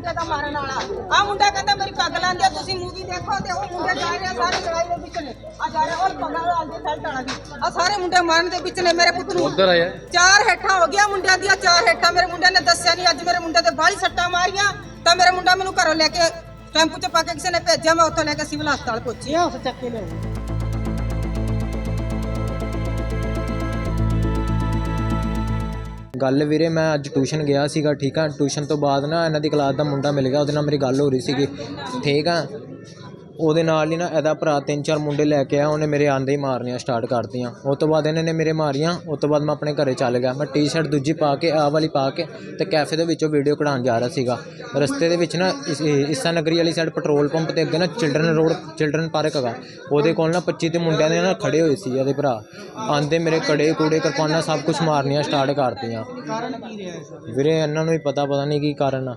ਮੁੰਡੇ ਦਾ ਮਾਰਨ ਵਾਲਾ। ਆ ਮੁੰਡਾ ਕਹਿੰਦਾ ਮੇਰੀ ਪੱਗ ਲਾਂਦੇ ਤੁਸੀਂ ਮੂਵੀ ਦੇਖੋ ਤੇ ਉਹ ਮੁੰਡੇ ਜਾ ਰਹੇ ਸਾਰੇ ਲੜਾਈ ਦੇ ਵਿੱਚ ਨੇ। ਆ ਜਾ ਰਹੇ ਉਹ ਪੱਗਾਂ ਲਾਉਂਦੇ ਸੈਲਟ ਵਾਲਾ ਵੀ। ਆ ਸਾਰੇ ਮੁੰਡੇ ਮਾਰਨ ਦੇ ਵਿੱਚ ਨੇ ਮੇਰੇ ਪੁੱਤ ਨੂੰ। ਉਧਰ ਆਇਆ। ਚਾਰ ਹੇਠਾਂ ਹੋ ਗਿਆ ਮੁੰਡਿਆਂ ਦੀਆਂ ਚਾਰ ਹੇਠਾਂ। ਮੇਰੇ ਮੁੰਡੇ ਨੇ ਦੱਸਿਆ ਨਹੀਂ ਅੱਜ ਮੇਰੇ ਮੁੰਡੇ ਤੇ ਬਾਹਲੀ ਸੱਟਾਂ ਮਾਰੀਆਂ। ਤਾਂ ਮੇਰਾ ਮੁੰਡਾ ਮੈਨੂੰ ਘਰੋਂ ਲੈ ਕੇ ਟੈਂਪੂ 'ਚ ਪਾ ਕੇ ਕਿਸੇ ਨੇ ਭੇਜਿਆ ਮੈਂ ਉੱਥੋਂ ਲੈ ਕੇ ਸਿਵਲ ਹਸਪਤਾਲ ਪਹੁੰਚੀ। ਆ ਉਸ ਚੱਕੇ ਲਿਆ ਗੱਲ ਵੀਰੇ, ਮੈਂ ਅੱਜ ਟਿਊਸ਼ਨ ਗਿਆ ਸੀਗਾ, ਠੀਕ ਆ? ਟਿਊਸ਼ਨ ਤੋਂ ਬਾਅਦ ਨਾ ਇਹਨਾਂ ਦੀ ਕਲਾਸ ਦਾ ਮੁੰਡਾ ਮਿਲ ਗਿਆ, ਉਹਦੇ ਨਾਲ ਮੇਰੀ ਗੱਲ ਹੋ ਰਹੀ ਸੀਗੀ। ਠੀਕ ਆ? ਉਹਦੇ ਨਾਲ ਹੀ ਨਾ ਇਹਦਾ ਭਰਾ ਤਿੰਨ ਚਾਰ ਮੁੰਡੇ ਲੈ ਕੇ ਆਇਆ ਉਹਨੇ ਮੇਰੇ ਆਂਦੇ ਹੀ ਮਾਰਨੀਆਂ ਸਟਾਰਟ ਕਰਤੀਆਂ। ਉਸ ਤੋਂ ਬਾਅਦ ਇਹਨਾਂ ਨੇ ਮੇਰੇ ਮਾਰੀਆਂ ਉਸ ਤੋਂ ਬਾਅਦ ਮੈਂ ਆਪਣੇ ਘਰੇ ਚੱਲ ਗਿਆ। ਮੈਂ ਟੀ-ਸ਼ਰਟ ਦੂਜੀ ਪਾ ਕੇ ਆਹ ਵਾਲੀ ਪਾ ਕੇ ਤੇ ਕੈਫੇ ਦੇ ਵਿੱਚੋਂ ਵੀਡੀਓ ਕਢਾਉਣ ਜਾ ਰਿਹਾ ਸੀਗਾ। ਰਸਤੇ ਦੇ ਵਿੱਚ ਨਾ ਇਸ- ਨਗਰੀ ਵਾਲੀ ਸਾਈਡ ਪੈਟਰੋਲ ਪੰਪ ਤੇ ਅੱਗੇ ਨਾ ਚਿਲਡਰਨ ਰੋਡ ਚਿਲਡਰਨ ਪਾਰਕ ਹੈਗਾ। ਉਹਦੇ ਕੋਲ ਨਾ 25 ਤੇ ਮੁੰਡਿਆਂ ਦੇ ਨਾ ਖੜੇ ਹੋਏ ਸੀ ਇਹਦੇ ਭਰਾ। ਆਂਦੇ ਮੇਰੇ ਕੜੇ ਕੂੜੇ ਕਿਰਪਾਨਾਂ ਸਭ ਕੁਝ ਮਾਰਨੀਆਂ ਸਟਾਰਟ ਕਰਤੀਆਂ। ਕਾਰਨ ਕੀ ਰਿਹਾ ਸਰ ਵੀਰੇ ਇਹਨਾਂ ਨੂੰ ਹੀ ਪਤਾ ਪਤਾ ਨਹੀਂ ਕੀ ਕਾਰਨ ਆ।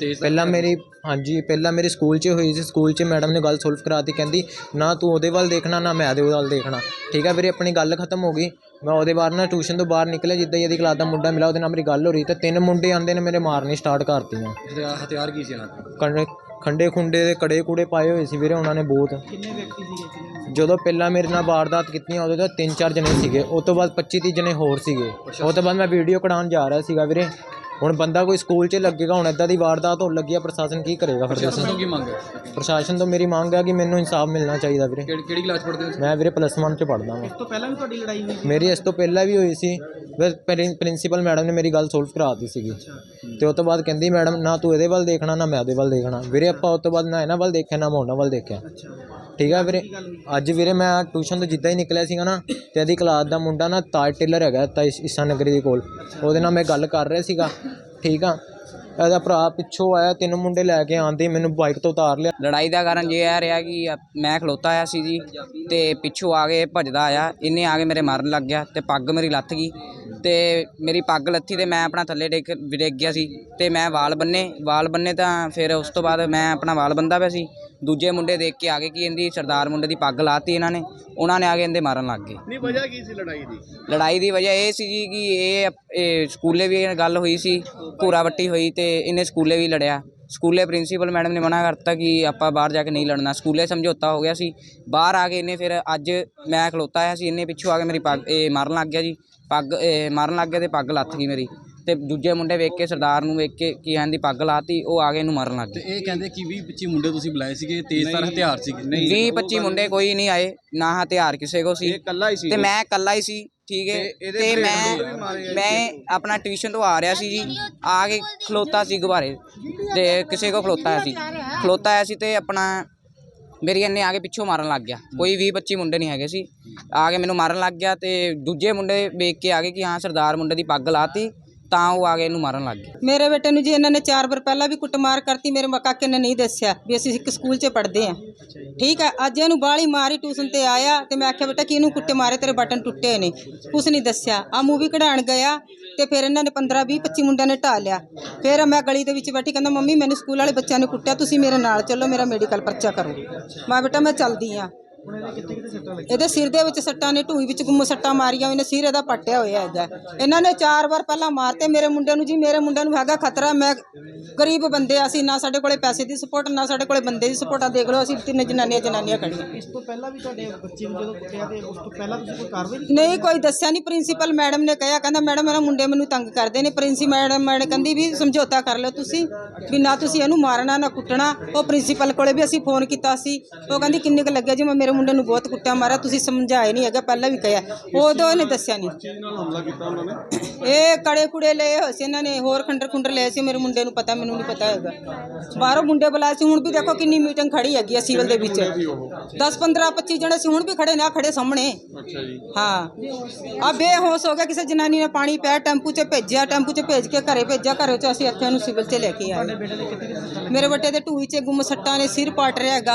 ਤੇਜ਼ ਪਹਿਲਾਂ ਮੇਰੀ ਹਾਂਜੀ ਪਹਿਲਾਂ ਮੇਰੇ ਸਕੂਲ 'ਚ ਹੋਈ ਸੀ। ਸਕੂਲ 'ਚ ਮੈਡਮ ਨੇ ਗੱਲ ਸੋਲਵ ਕਰਾਤੀ ਕਹਿੰਦੀ ਨਾ ਤੂੰ ਉਹਦੇ ਵੱਲ ਦੇਖਣਾ ਨਾ ਮੈਂ ਉਹਦੇ ਵੱਲ ਦੇਖਣਾ। ਠੀਕ ਹੈ ਵੀਰੇ ਆਪਣੀ ਗੱਲ ਖਤਮ ਹੋ ਗਈ। ਮੈਂ ਉਹਦੇ ਬਾਅਦ ਨਾ ਟਿਊਸ਼ਨ ਤੋਂ ਬਾਹਰ ਨਿਕਲਿਆ ਜਿੱਦਾਂ ਹੀ ਇਹਦੀ ਕਲਾਸ ਦਾ ਮੁੰਡਾ ਮਿਲਾ ਉਹਦੇ ਨਾਲ ਮੇਰੀ ਗੱਲ ਹੋ ਰਹੀ ਤੇ ਤਿੰਨ ਮੁੰਡੇ ਆਂਦੇ ਨੇ ਮੇਰੇ ਮਾਰਨੀ ਸਟਾਰਟ ਕਰਤੀਆਂ। ਹਥਿਆਰ ਹਥਿਆਰ ਕੀ ਸੀ ਇਹਨਾਂ ਕੰਡੇ ਖੰਡੇ ਖੁੰਡੇ ਦੇ ਕੜੇ ਕੂੜੇ ਪਾਏ ਹੋਏ ਸੀ ਵੀਰੇ ਉਹਨਾਂ ਨੇ ਬਹੁਤ। ਕਿੰਨੇ ਵਿਅਕਤੀ ਸੀਗੇ ਜਦੋਂ ਪਹਿਲਾਂ ਮੇਰੇ ਨਾਲ ਵਾਰਦਾਤ ਕੀਤੀਆਂ ਉਦੋਂ ਤਾਂ ਤਿੰਨ ਚਾਰ ਜਣੇ ਸੀਗੇ। ਉਸ ਤੋਂ ਬਾਅਦ 25 30 ਜਣੇ ਹੋਰ ਸੀਗੇ। ਉਹ ਤੋਂ ਬਾਅਦ ਮੈਂ ਵੀਡੀਓ ਕਢਾਉਣ ਜਾ ਰਿਹਾ ਸੀਗਾ ਵੀਰੇ। ਹੁਣ ਬੰਦਾ ਕੋਈ ਸਕੂਲ 'ਚ ਲੱਗੇਗਾ ਹੁਣ ਇਦਾਂ ਦੀ ਵਾਰਦਾਤ ਹੋਣ ਲੱਗੀ ਆ ਪ੍ਰਸ਼ਾਸਨ ਕੀ ਕਰੇਗਾ ਫਿਰ? ਦੱਸੋ ਤੋਂ ਕੀ ਮੰਗ ਹੈ? ਪ੍ਰਸ਼ਾਸਨ ਤੋਂ ਮੇਰੀ ਮੰਗ ਹੈ ਕਿ ਮੈਨੂੰ ਇਨਸਾਫ ਮਿਲਣਾ ਚਾਹੀਦਾ ਵੀਰੇ। ਕਿਹੜੀ ਕਿਹੜੀ ਕਲਾਸ ਪੜ੍ਹਦੇ ਹੋ ਮੈਂ ਵੀਰੇ ਪਲੱਸ 1 ਚ ਪੜ੍ਹਦਾ ਹਾਂ ਇਸ ਤੋਂ ਪਹਿਲਾਂ ਵੀ ਤੁਹਾਡੀ ਲੜਾਈ ਹੋਈ ਮੇਰੀ ਇਸ ਤੋਂ ਪਹਿਲਾਂ ਵੀ ਹੋਈ ਸੀ। ਪ੍ਰਿੰਸੀਪਲ ਮੈਡਮ ਨੇ ਮੇਰੀ ਗੱਲ ਸੋਲਵ ਕਰਾਤੀ ਸੀਗੀ। ਤੇ ਉਸ ਤੋਂ ਬਾਅਦ ਕਹਿੰਦੀ ਮੈਡਮ ਨਾ ਤੂੰ ਇਹਦੇ ਵੱਲ ਦੇਖਣਾ ਨਾ ਮੈਂ ਉਹਦੇ ਵੱਲ ਦੇਖਣਾ। ਵੀਰੇ ਆਪਾਂ ਉਸ ਤੋਂ ਬਾਅਦ ਨਾ ਇਹਨਾਂ ਵੱਲ ਦੇਖਿਆ ਨਾ ਮੈਂ ਉਹਨਾਂ ਵੱਲ ਦੇਖਿਆ। ਠੀਕ ਆ ਵੀਰੇ। ਅੱਜ ਵੀਰੇ ਮੈਂ ਟਿਊਸ਼ਨ ਤੋਂ ਜਿੱਦਾਂ ਹੀ ਨਿਕਲਿਆ ਸੀਗਾ ਨਾ, ਤੇ ਇਹਦੀ ਕਲਾਸ ਦਾ ਮੁੰਡਾ ਨਾ ਤਾਜ ਟੇਲਰ ਹੈਗਾ ਤਾਂ ਈਸਾ ਨਗਰੀ ਦੇ ਕੋਲ। ਉਹਦੇ ਨਾਲ ਮੈਂ ਗੱਲ ਕਰ ਰਿਹਾ ਸੀਗਾ। ਠੀਕ ਆ। ਇਹਦਾ ਭਰਾ ਪਿੱਛੋਂ ਆਇਆ ਤਿੰਨ ਮੁੰਡੇ ਲੈ ਕੇ ਆਂਦੇ ਮੈਨੂੰ ਬਾਈਕ ਤੋਂ ਉਤਾਰ ਲਿਆ। ਲੜਾਈ ਦਾ ਕਾਰਨ ਇਹ ਆ ਰਿਹਾ ਕਿ ਮੈਂ ਖਲੋਤਾ ਆਇਆ ਸੀ ਜੀ ਤੇ ਪਿੱਛੋਂ ਆ ਕੇ ਭੱਜਦਾ ਆਇਆ। ਇਹਨੇ ਆ ਕੇ ਮੇਰੇ ਮਾਰਨ ਲੱਗ ਗਿਆ ਤੇ ਪੱਗ ਮੇਰੀ ਲੱਥ ਗਈ। ਤੇ ਮੇਰੀ ਪੱਗ ਲੱਥੀ ਤੇ ਮੈਂ ਆਪਣਾ ਥੱਲੇ ਡਿੱਗ ਡਿੱਗ ਗਿਆ ਸੀ। ਤੇ ਮੈਂ ਵਾਲ ਬੰਨੇ ਵਾਲ ਬੰਨੇ ਤਾਂ ਫਿਰ ਉਸ ਤੋਂ ਬਾਅਦ ਮੈਂ ਆਪਣਾ ਵਾਲ ਬੰਦਾ ਪਿਆ ਸੀ। ਦੂਜੇ ਮੁੰਡੇ ਦੇਖ ਕੇ ਆ ਗਏ ਕਿ ਇਹਦੀ ਸਰਦਾਰ ਮੁੰਡੇ ਦੀ ਪੱਗ ਲਾਤੀ ਇਹਨਾਂ ਨੇ। ਉਹਨਾਂ ਨੇ ਆ ਕੇ ਇਹਦੇ ਮਾਰਨ ਲੱਗ ਗਏ। ਨਹੀਂ ਵਜ੍ਹਾ ਕੀ ਸੀ ਲੜਾਈ ਦੀ? ਲੜਾਈ ਦੀ ਵਜ੍ਹਾ ਇਹ ਸੀ ਜੀ ਕਿ ਇਹ ਇਹ ਸਕੂਲੇ ਵੀ ਇਹ ਗੱਲ ਹੋਈ ਸੀ ਘੂਰਾ ਵੱਟੀ ਹੋਈ ਤੇ ਇਹਨੇ ਸਕੂਲੇ ਵੀ ਲੜਿਆ। ਸਕੂਲੇ ਪ੍ਰਿੰਸੀਪਲ ਮੈਡਮ ਨੇ ਮਨਾ ਕਰਤਾ ਕਿ ਆਪਾਂ ਬਾਹਰ ਜਾ ਕੇ ਨਹੀਂ ਲੜਨਾ। ਸਕੂਲੇ ਸਮਝੌਤਾ ਹੋ ਗਿਆ ਸੀ। ਬਾਹਰ ਆ ਕੇ ਇਹਨੇ ਫਿਰ ਅੱਜ ਮੈਂ ਖਲੋਤਾ ਆਇਆ ਸੀ। ਇਹਨੇ ਪਿੱਛੋਂ ਆ ਕੇ ਮੇਰੀ ਪੱਗ ਇਹ ਮਾਰਨ ਲੱਗ ਗਿਆ ਜੀ। ਪੱਗ ਇਹ ਮਾਰਨ ਲੱਗ ਗਿਆ ਤੇ ਪੱਗ ਲੱਥ ਗਈ ਮੇਰੀ। ਤੇ ਦੂਜੇ ਮੁੰਡੇ ਵੇਖ ਕੇ ਸਰਦਾਰ ਨੂੰ ਵੇਖ ਕੇ ਕਿ ਹਾਂ ਦੀ ਪੱਗ ਲਾਤੀ ਉਹ ਆ ਕੇ ਇਹਨੂੰ ਮਾਰਨ ਲੱਗ ਤੇ ਗਏ ਇਹ ਕਹਿੰਦੇ ਕਿ 20 25 ਮੁੰਡੇ ਤੁਸੀਂ ਬੁਲਾਏ ਸੀਗੇ ਤੇਜ਼ਧਾਰ ਹਥਿਆਰ ਸੀਗੇ। 20 25 ਮੁੰਡੇ ਕੋਈ ਨਹੀਂ ਆਏ ਨਾ ਹਥਿਆਰ ਕਿਸੇ ਕੋ ਸੀ। ਇਕੱਲਾ ਹੀ ਸੀ ਤੇ ਮੈਂ ਇਕੱਲਾ ਹੀ ਸੀ। ਠੀਕ ਹੈ ਤੇ ਮੈਂ ਮੈਂ ਆਪਣਾ ਟਿਊਸ਼ਨ ਤੋਂ ਆ ਰਿਹਾ ਸੀ ਜੀ ਆ ਕੇ ਖਲੋਤਾ ਸੀ ਗੁਬਾਰੇ ਤੇ ਕਿਸੇ ਕੋ ਖਲੋਤਾ ਆਇਆ ਸੀ। ਖਲੋਤਾ ਆਇਆ ਸੀ ਤੇ ਆਪਣਾ ਮੇਰੀ ਇਹਨੇ ਆ ਕੇ ਪਿੱਛੋਂ ਮਾਰਨ ਲੱਗ ਗਿਆ। ਕੋਈ 20 25 ਮੁੰਡੇ ਨਹੀਂ ਹੈਗੇ ਸੀ। ਆ ਕੇ ਮੈਨੂੰ ਮਾਰਨ ਲੱਗ ਗਿਆ ਤੇ ਦੂਜੇ ਮੁੰਡੇ ਵੇਖ ਕੇ ਆ ਗਏ ਕਿ ਹਾਂ ਸਰਦਾਰ ਮੁੰਡੇ ਦੀ ਪੱਗ ਲਾਤੀ। ਤਾਂ ਉਹ ਆ ਕੇ ਇਹਨੂੰ ਮਾਰਨ ਲੱਗ ਗਏ। ਮੇਰੇ ਬੇਟੇ ਨੂੰ ਜੀ ਇਹਨਾਂ ਨੇ ਚਾਰ ਵਾਰ ਪਹਿਲਾਂ ਵੀ ਕੁੱਟਮਾਰ ਕਰਤੀ, ਮੇਰੇ ਕਾਕੇ ਨੇ ਨਹੀਂ ਦੱਸਿਆ ਵੀ ਅਸੀਂ ਇੱਕ ਸਕੂਲ 'ਚ ਪੜ੍ਹਦੇ ਆਂ ਠੀਕ ਹੈ ਅੱਜ ਇਹਨੂੰ ਬਾਲੀ ਮਾਰੀ ਟਿਊਸ਼ਨ ਤੇ ਆਇਆ ਤੇ ਮੈਂ ਆਖਿਆ, ਬੇਟਾ ਕਿਹਨੂੰ ਕੁੱਟੇ ਮਾਰੇ, ਤੇਰੇ ਬਟਨ ਟੁੱਟੇ ਨੇ। ਕੁਛ ਨਹੀਂ ਦੱਸਿਆ। ਆ ਮੂਵੀ ਕਢਾਣ ਗਿਆ ਤੇ ਫਿਰ ਇਹਨਾਂ ਨੇ 15 20 25 ਮੁੰਡਿਆਂ ਨੇ ਢਾ ਲਿਆ। ਫਿਰ ਮੈਂ ਗਲੀ ਦੇ ਵਿੱਚ ਬੈਠੀ, ਕਹਿੰਦਾ, ਮੰਮੀ, ਮੈਨੂੰ ਸਕੂਲ ਵਾਲੇ ਬੱਚਿਆਂ ਨੇ ਕੁੱਟਿਆ, ਤੁਸੀਂ ਮੇਰੇ ਨਾਲ ਚੱਲੋ, ਮੇਰਾ ਮੈਡੀਕਲ ਪਰਚਾ ਕਰੋ। ਮੈਂ ਬੇਟਾ, ਮੈਂ ਚੱਲਦੀ ਆ ਇਹਦੇ ਸਿਰ ਦੇ ਵਿੱਚ ਸੱਟਾਂ ਨੇ ਢੂਈ ਵਿੱਚ ਗੁੰਮ ਸੱਟਾਂ ਮਾਰੀਆਂ ਇਹਨੇ ਸਿਰ ਇਹਦਾ ਪੱਟਿਆ ਹੋਇਆ ਹੈਗਾ। ਇਹਨਾਂ ਨੇ ਚਾਰ ਵਾਰ ਪਹਿਲਾਂ ਮਾਰਤੇ ਮੇਰੇ ਮੁੰਡੇ ਨੂੰ ਜੀ ਮੇਰੇ ਮੁੰਡੇ ਨੂੰ ਹੈਗਾ ਖਤਰਾ। ਮੈਂ ਗਰੀਬ ਬੰਦੇ ਆ ਅਸੀਂ ਨਾ ਸਾਡੇ ਕੋਲੇ ਪੈਸੇ ਦੀ ਸਪੋਰਟ ਨਾ ਸਾਡੇ ਕੋਲੇ ਬੰਦੇ ਦੀ ਸਪੋਰਟ ਆ ਦੇਖ ਲਓ ਅਸੀਂ ਤਿੰਨ ਜਨਾਨੀਆਂ ਜਨਾਨੀਆਂ ਖੜੀਆਂ ਇਸ ਤੋਂ ਪਹਿਲਾਂ ਵੀ ਤੁਹਾਡੇ ਬੱਚੇ ਨੂੰ ਜਦੋਂ ਕੁੱਟਿਆ ਤੇ ਉਸ ਤੋਂ ਪਹਿਲਾਂ ਤੁਸੀਂ ਕੋਈ ਕਾਰਵਾਈ ਨਹੀਂ ਨਹੀਂ ਕੋਈ ਦੱਸਿਆ ਨਹੀਂ। ਪ੍ਰਿੰਸੀਪਲ ਮੈਡਮ ਨੇ ਕਿਹਾ ਕਹਿੰਦਾ ਮੈਡਮ ਮੇਰਾ ਮੁੰਡੇ ਮੈਨੂੰ ਤੰਗ ਕਰਦੇ ਨੇ। ਪ੍ਰਿੰਸੀ ਮੈਡਮ ਮੈਡਮ ਕਹਿੰਦੀ ਵੀ ਸਮਝੌਤਾ ਕਰ ਲਓ ਤੁਸੀਂ ਵੀ ਨਾ ਤੁਸੀਂ ਇਹਨੂੰ ਮਾਰਨਾ ਨਾ ਕੁੱਟਣਾ। ਉਹ ਪ੍ਰਿੰਸੀਪਲ ਕੋਲੇ ਵੀ ਅਸੀਂ ਫੋਨ ਕੀਤਾ ਸੀ। ਉਹ ਕਹਿੰਦੀ ਕਿੰਨੇ ਕੁ ਲੱਗਿਆ ਜੀ ਮੈਂ ਮੇਰੇ ਮੁੰਡੇ ਨੂੰ ਬਹੁਤ ਕੁੱਟਿਆ ਮਾਰਿਆ ਤੁਸੀਂ ਸਮਝਾਏ ਨਹੀਂ ਹੈਗਾ ਪਹਿਲਾਂ ਵੀ ਕਿਹਾ। ਉਦੋਂ ਇਹਨੇ ਦੱਸਿਆ ਨਹੀਂ। ਇਹ ਕੜੇ ਕੁੜੇ ਲਏ ਹੋਏ ਸੀ ਇਹਨਾਂ ਨੇ ਹੋਰ ਖੰਡਰ ਖੁੰਡਰ ਲਏ ਸੀ ਮੇਰੇ ਮੁੰਡੇ ਨੂੰ ਪਤਾ ਮੈਨੂੰ ਨਹੀਂ ਪਤਾ ਹੈਗਾ। ਬਾਹਰੋਂ ਮੁੰਡੇ ਬੁਲਾਏ ਸੀ ਹੁਣ ਵੀ ਦੇਖੋ ਕਿੰਨੀ ਮੀਟਿੰਗ ਖੜੀ ਹੈਗੀ ਆ ਸਿਵਲ ਦੇ ਵਿੱਚ। 10 15 25 ਜਣੇ ਸੀ ਹੁਣ ਵੀ ਖੜੇ ਨੇ ਆ ਖੜੇ ਸਾਹਮਣੇ। ਅੱਛਾ ਜੀ। ਹਾਂ। ਆ ਬੇਹੋਸ਼ ਹੋ ਗਿਆ ਕਿਸੇ ਜਨਾਨੀ ਨੇ ਪਾਣੀ ਪਿਆ ਟੈਂਪੂ 'ਚ ਭੇਜਿਆ ਟੈਂਪੂ 'ਚ ਭੇਜ ਕੇ ਘਰੇ ਭੇਜਿਆ ਘਰੇ 'ਚ ਅਸੀਂ ਇੱਥੇ ਉਹਨੂੰ ਸਿਵਲ 'ਚ ਲੈ ਕੇ ਆਏ। ਮੇਰੇ ਬੇਟੇ ਦੇ ਢੂਈ 'ਚ ਗੁੰਮ ਸੱਟਾਂ ਨੇ ਸਿਰ ਪਾਟ ਰਿਹਾ ਹੈਗਾ।